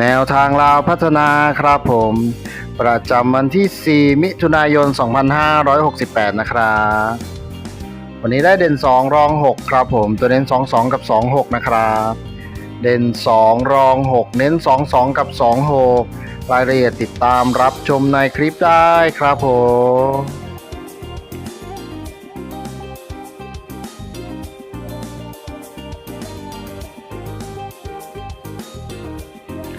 แนวทางลาวพัฒนาครับผม ประจำวันที่ 4 มิถุนายน 2568 นะครับ วันนี้ได้เด่น 2 รอง 6 ครับผม ตัวเน้น 22 กับ 26 นะครับ เด่น 2 รอง 6 เน้น 22 กับ 26 รายละเอียดติดตามรับชมในคลิปได้ครับผม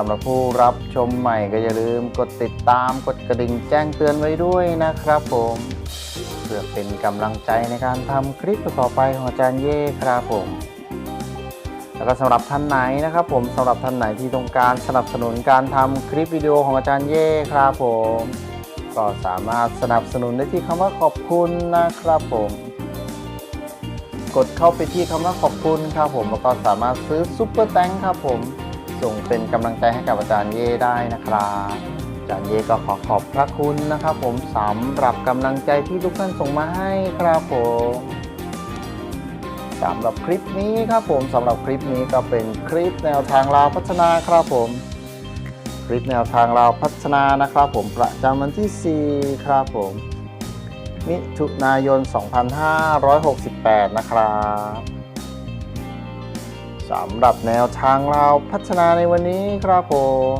สำหรับผู้รับชมใหม่ก็อย่าลืมกดติดตามกดกระดิ่งแจ้งเตือนไว้ด้วยนะครับผมเพื่อเป็นกำลังใจในการทำคลิปต่อไปของอาจารย์เย่ครับผม แล้วก็สำหรับท่านไหนนะครับ ผมสำหรับท่านไหนที่ต้องการสนับสนุนการทำคลิปวิดีโอของอาจารย์เย่ครับผม ก็สามารถสนับสนุนได้ที่คำว่าขอบคุณนะครับผมกดเข้าไปที่คำว่าขอบคุณครับผมแล้วก็สามารถซื้อซุปเปอร์แตงครับผม ส่งเป็นกำลังใจให้กับอาจารย์เย่ได้นะครับอาจารย์เย่ก็ขอขอบพระคุณนะครับ ผมสำหรับกำลังใจที่ทุกท่านส่งมาให้ครับผมสำหรับคลิปนี้ครับผมสำหรับคลิปนี้ก็เป็นคลิปแนวทางลาวพัฒนาครับผม คลิปแนวทางลาวพัฒนานะครับ ผมประจำวันที่ 4 ครับผม มิถุนายน 2568 นะครับ สำหรับแนวทางเราพัฒนาในวันนี้ครับผม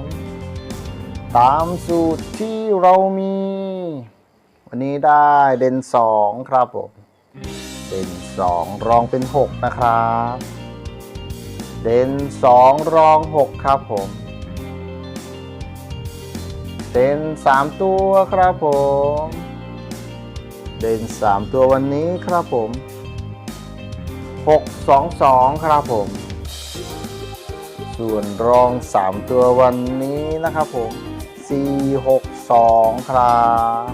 ตามสูตรที่เรามี วันนี้ได้เด่น2 ครับผม เด่น 2 รองเป็น 6 นะครับ เด่น 2 รอง 6 ครับผมเด่น 3 ตัวครับผม เด่น 3 ตัววันนี้ครับผม 6 2 2 ครับผม ส่วนรอง 3 ตัววันนี้นะครับผม 4 6 2 ครับ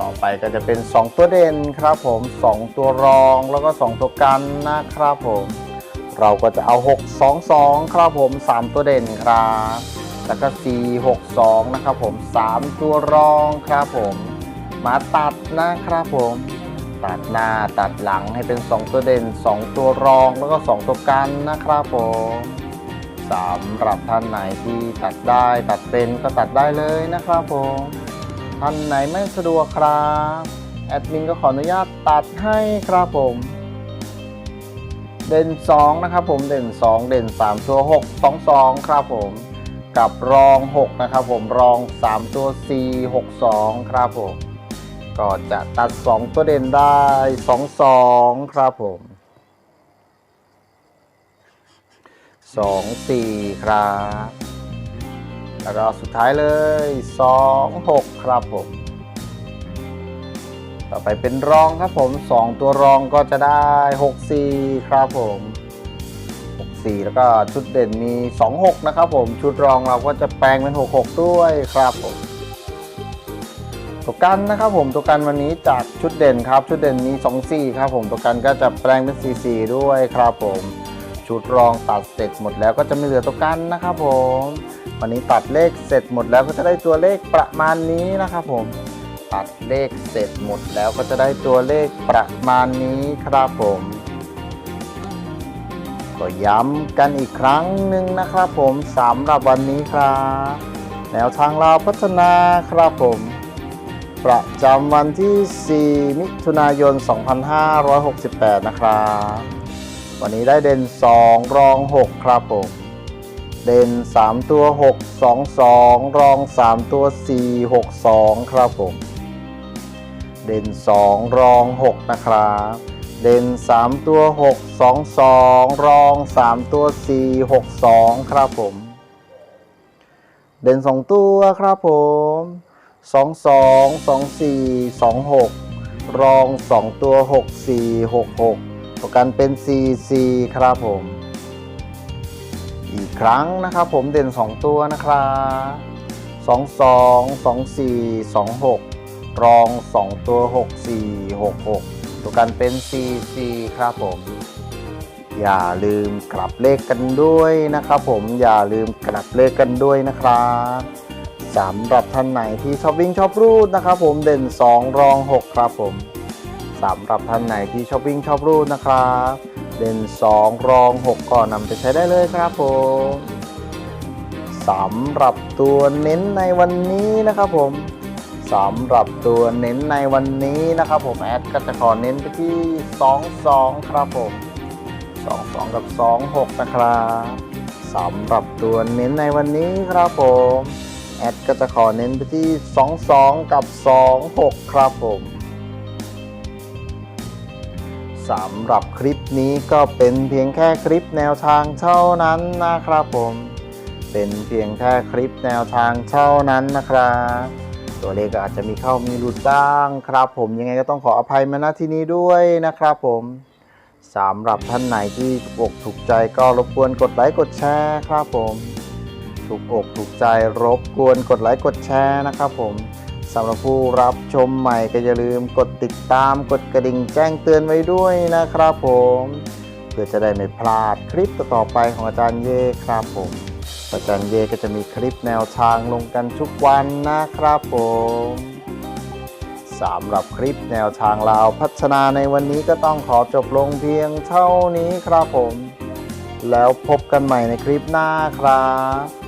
ต่อไปก็จะเป็น 2 ตัวเด่นครับผม 2 ตัวรองแล้วก็ 2 ตัวกันนะครับผม เราก็จะเอา 6 2 2 ครับผม 3 ตัวเด่นครับ แล้วก็ 4 6 2 นะครับผม 3 ตัวรองครับผม มาตัดนะครับผม ตัดหน้าตัดหลังให้เป็น 2 ตัวเด่น 2 ตัวรองแล้วก็ 2 ตัวกันนะครับผมสำหรับท่านไหนที่ตัดได้ตัดเป็นก็ตัดได้เลยนะครับผมท่านไหนไม่สะดวกครับแอดมินก็ขออนุญาตตัดให้ครับผม เด่น 2 นะครับผมเด่น 2 เด่น 3 ตัว 6 2 2 ครับผมกับรอง 6 นะครับผมรอง 3 ตัว 4 6 2 ครับผม ก็จะตัด 2 ตัวเด่นได้ 2 2 ครับผม 2 4 ครับ แล้วก็สุดท้ายเลย 2 6 ครับผม ต่อไปเป็นรองครับผม 2 ตัวรองก็จะได้ 6 4 ครับผม 6 4 แล้วก็ชุดเด่นมี 2 6 นะครับผม ชุดรองเราก็จะแปลงเป็น 6 6 ด้วยครับผม ตัวกันนะครับผมตัวกันวันนี้จากชุดเด่นครับ ชุดเด่นมี2 4ครับผมตัวกันก็จะแปลงเป็น4 4ด้วยครับผมชุดรองตัดเสร็จหมดแล้วก็จะไม่เหลือตัวกันนะครับผมวันนี้ตัดเลขเสร็จหมดแล้วก็จะได้ตัวเลขประมาณนี้นะครับผมตัดเลขเสร็จหมดแล้วก็จะได้ตัวเลขประมาณนี้ครับผมก็ย้ำกันอีกครั้งหนึ่งนะครับผมสำหรับวันนี้ครับแนวทางเราพัฒนาครับผม ประจำวันที่ 4 มิถุนายน 2568 นะครับ วันนี้ได้เด่น 2 รอง 6 ครับผม เด่น 3 ตัว 6 2 2 รอง 3 ตัว 4 6 2 ครับผม เด่น 2 รอง 6 นะครับ เด่น 3 ตัว 6 2 2 รอง 3 ตัว 4 6 2 ครับผม เด่น 2 ตัวครับผม 2 2 2 4 2 6 รอง 2 ตัว 6 4 6 6ประกันเป็น 4 4 ครับผม อีกครั้งนะครับผมเด่น 2 ตัวนะครับ2 2 2 4 2 6 รอง 2 ตัว 6 4 6 6ตัวกันเป็น 4 4 ครับผม อย่าลืมกลับเลขกันด้วยนะครับผมอย่าลืมกลับเลขกันด้วยนะครับ สำหรับท่านไหนที่ชอบวิ่งชอบรูดนะครับผมเด่น 2 รอง 6 ครับผมสำหรับท่านไหนที่ชอบวิ่งชอบรูดนะครับ เด่น 2 รอง 6 ก็นำไปใช้ได้เลยครับผมสำหรับตัวเน้นในวันนี้นะครับผมสำหรับตัวเน้นในวันนี้นะครับผมแอดก็จะขอเน้นไปที่ 2 2 ครับผม 2 2 กับ 2 6 นะครับสำหรับตัวเน้นในวันนี้ครับผม แอดก็จะขอเน้นไปที่ 2 2 กับ 2 6 ครับผมสำหรับคลิปนี้ก็เป็นเพียงแค่คลิปแนวทางเท่านั้นนะครับผม เป็นเพียงแค่คลิปแนวทางเท่านั้นนะครับ ตัวเลขก็อาจจะมีเข้ามีหลุดบ้างครับผมยังไงก็ต้องขออภัยมาณที่นี้ด้วยนะครับผมสำหรับท่านไหนที่ถูกอกถูกใจก็รบกวนกดไลค์กดแชร์ครับผม ถูกอกถูกใจรบกวนกดไลค์กดแชร์นะครับผมสำหรับผู้รับชมใหม่ก็อย่าลืมกดติดตามกดกระดิ่งแจ้งเตือนไว้ด้วยนะครับผม เพื่อจะได้ไม่พลาดคลิปต่อไปของอาจารย์เย่ครับผมอาจารย์เย่ก็จะมีคลิปแนวทางลงกันทุกวันนะครับผมสำหรับคลิปแนวทางลาวพัฒนาในวันนี้ก็ต้องขอจบลงเพียงเท่านี้ครับผม แล้วพบกันใหม่ในคลิปหน้าครับ